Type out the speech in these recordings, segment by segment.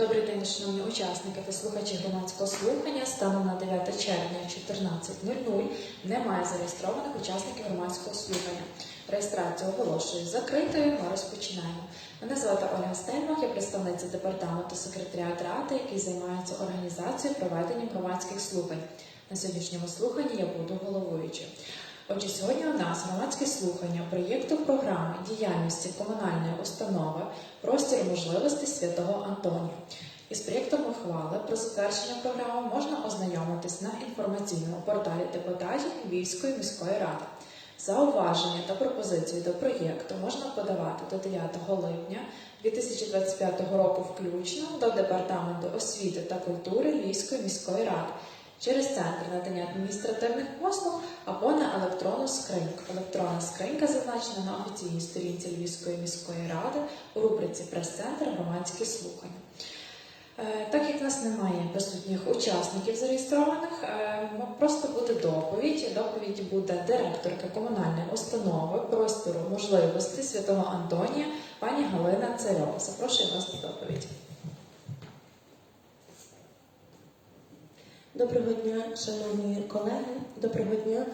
Добрий день, шановні учасники та слухачі громадського слухання. Станом на 9 червня 14.00 немає зареєстрованих учасників громадського слухання. Реєстрацію оголошую закритою. Ми розпочинаємо. Мене звати Ольга Стельмах, я представниця департаменту секретаріат ради, який займається організацією і проведенням громадських слухань. На сьогоднішньому слуханні я буду головуючою. Отже, сьогодні у нас громадське слухання проєкту програми діяльності комунальної установи Простір можливостей святого Антонія. Із проєктом ухвали про затвердження програми можна ознайомитись на інформаційному порталі депутатів Львівської міської ради. Зауваження та пропозиції до проєкту можна подавати до 9 липня 2025 року включно до Департаменту освіти та культури Львівської міської ради через центр надання адміністративних послуг або на електронну скриньку. Електронна скринька зазначена на офіційній сторінці Львівської міської ради у рубриці Прес-центр громадські слухання. Е, Так як в нас немає присутніх учасників зареєстрованих, е, просто буде доповідь. Доповідь буде директорка комунальної установи простору можливості святого Антонія, пані Галина Царьова. Запрошую вас до доповіді. Доброго дня, шановні колеги, доброго дня,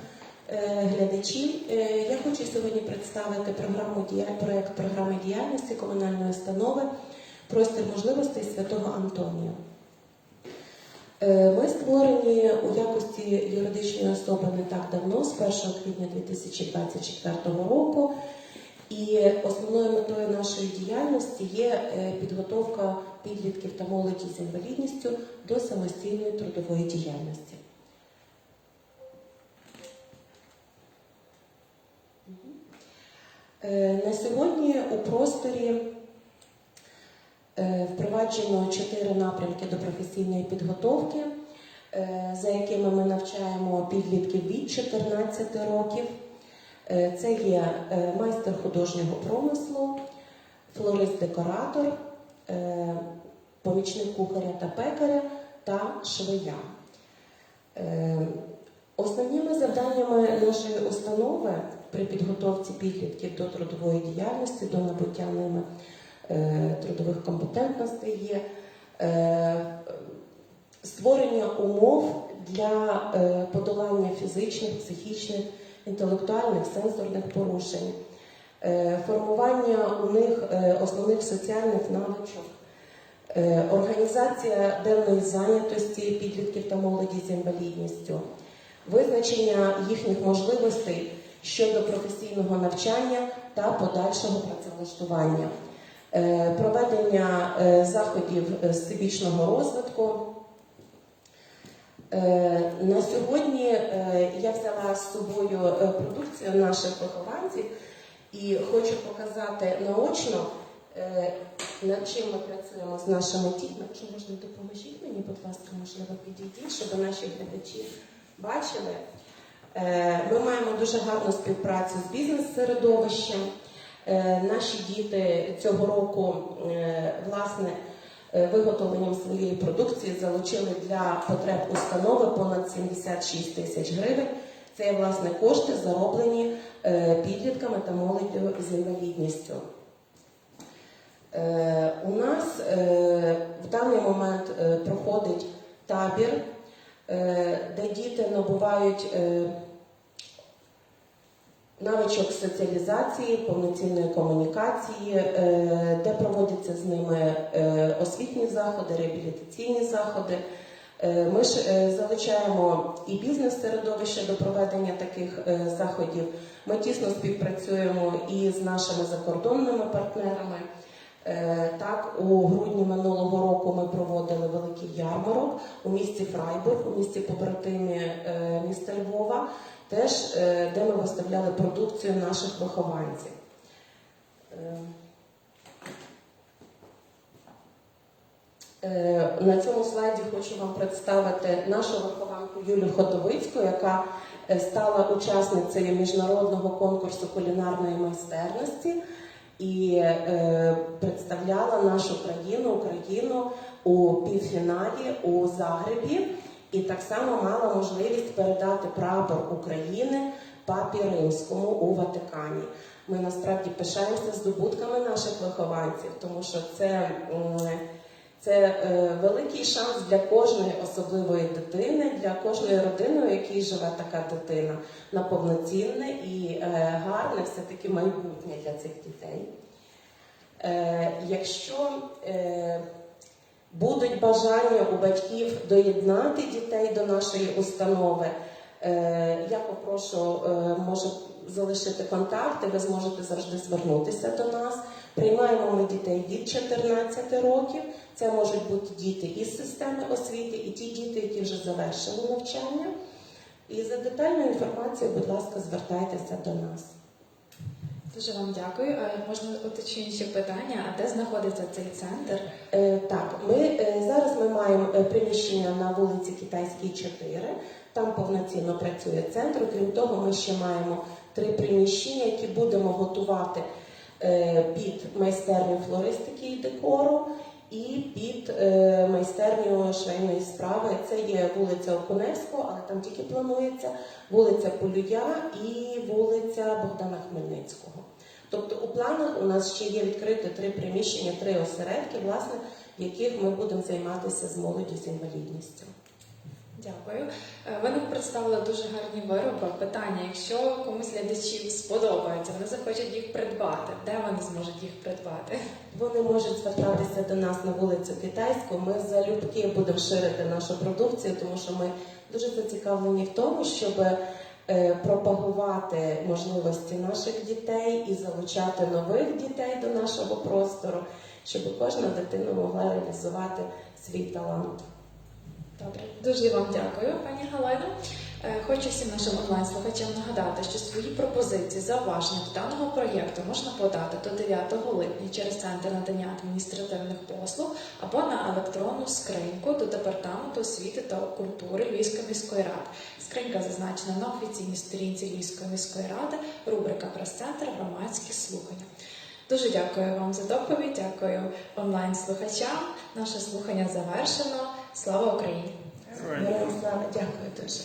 е, глядачі. Е, Я хочу сьогодні представити програму проект програми діяльності комунальної установи Простір можливостей святого Антонія. Е, Ми створені у якості юридичної особи не так давно, з 1 квітня 2024 року. І основною метою нашої діяльності є е, підготовка підлітків та молоді з інвалідністю до самостійної трудової діяльності. Е, На сьогодні у просторі е, впроваджено чотири напрямки до професійної підготовки, за якими ми навчаємо підлітків від 14 років. Е, Це є е, майстер художнього промислу, флорист-декоратор, е, помічник кухаря та пекаря та швея. Основними завданнями нашої установи при підготовці підлітків до трудової діяльності, до набуття ними трудових компетентностей є створення умов для подолання фізичних, психічних, інтелектуальних, сенсорних порушень, е, формування у них е, основних соціальних навичок. Е, Організація денної зайнятості підлітків та молоді з інвалідністю, визначення їхніх можливостей щодо професійного навчання та подальшого працевлаштування, проведення заходів е, всебічного розвитку. Е, На сьогодні е, я взяла з собою е, продукцію наших вихованців і хочу показати наочно, над чим ми працюємо з нашими дітьми. Якщо можна, допоможіть мені, будь ласка, можливо, підійдіть, щоб наші глядачі бачили. Ми маємо дуже гарну співпрацю з бізнес-середовищем. Наші діти цього року, власне, виготовленням своєї продукції залучили для потреб установи понад 76 тисяч гривень. Це власне кошти, зароблені е, підлітками та молоддю з інвалідністю. Е, У нас е, в даний момент е, проходить табір, е, де діти набувають е, навичок соціалізації, повноцінної комунікації, е, де проводяться з ними е, освітні заходи, реабілітаційні заходи. Е, Ми ж залучаємо і бізнес-середовище до проведення таких заходів. Ми тісно співпрацюємо і з нашими закордонними партнерами. Е, Так, у грудні минулого року ми проводили великий ярмарок у місті Фрайбург, у місті побратимі е, міста Львова, теж е, де ми виставляли продукцію наших вихованців. На цьому слайді хочу вам представити нашу вихованку Юлію Ходовицьку, яка стала учасницею міжнародного конкурсу кулінарної майстерності і е, представляла нашу країну, Україну у півфіналі у Загребі, і так само мала можливість передати прапор України папі Римському у Ватикані. Ми насправді пишаємося здобутками наших вихованців, тому що це. м, Це е, великий шанс для кожної особливої дитини, для кожної родини, у якій живе така дитина, на повноцінне і е, гарне все-таки майбутнє для цих дітей. Е, якщо будуть бажання у батьків доєднати дітей до нашої установи, я попрошу, е, може залишити контакти, ви зможете завжди звернутися до нас. Приймаємо ми дітей від 14 років. Це можуть бути діти із системи освіти і ті діти, які вже завершили навчання. І за детальною інформацією, будь ласка, звертайтеся до нас. Дуже вам дякую. Е, Можна уточнити ще питання, а де знаходиться цей центр? Е, Так, ми е, зараз ми маємо е, приміщення на вулиці Китайській 4. Там повноцінно працює центр. Крім того, ми ще маємо три приміщення, які будемо готувати е, під майстерню флористики і декору і під е, майстерню швейної справи. Це є вулиця Окуневського, але там тільки планується вулиця Полюя і вулиця Богдана Хмельницького. Тобто у планах у нас ще є відкрити три приміщення, три осередки, власне, в яких ми будемо займатися з молоддю з інвалідністю. Дякую. Е, Ви нам представили дуже гарні вироби. Питання: якщо комусь глядачів сподобається, вони захочуть їх придбати, де вони зможуть їх придбати? Вони можуть звертатися до нас на вулицю Китайську. Ми залюбки будемо ширити нашу продукцію, тому що ми дуже зацікавлені в тому, щоб е, пропагувати можливості наших дітей і залучати нових дітей до нашого простору, щоб кожна дитина могла реалізувати свій талант. Добре, дуже вам дякую, пані Галино. Е, Хочу всім нашим онлайн-слухачам нагадати, що свої пропозиції, зауваження до даного проєкту можна подати до 9 липня через центр надання адміністративних послуг або на електронну скриньку до департаменту освіти та культури Львівської міської ради. Скринька зазначена на офіційній сторінці Львівської міської ради, рубрика Прес-центр громадські слухання. Дуже дякую вам за доповідь. Дякую онлайн-слухачам. Наше слухання завершено. Слава Україні! Дякую дуже.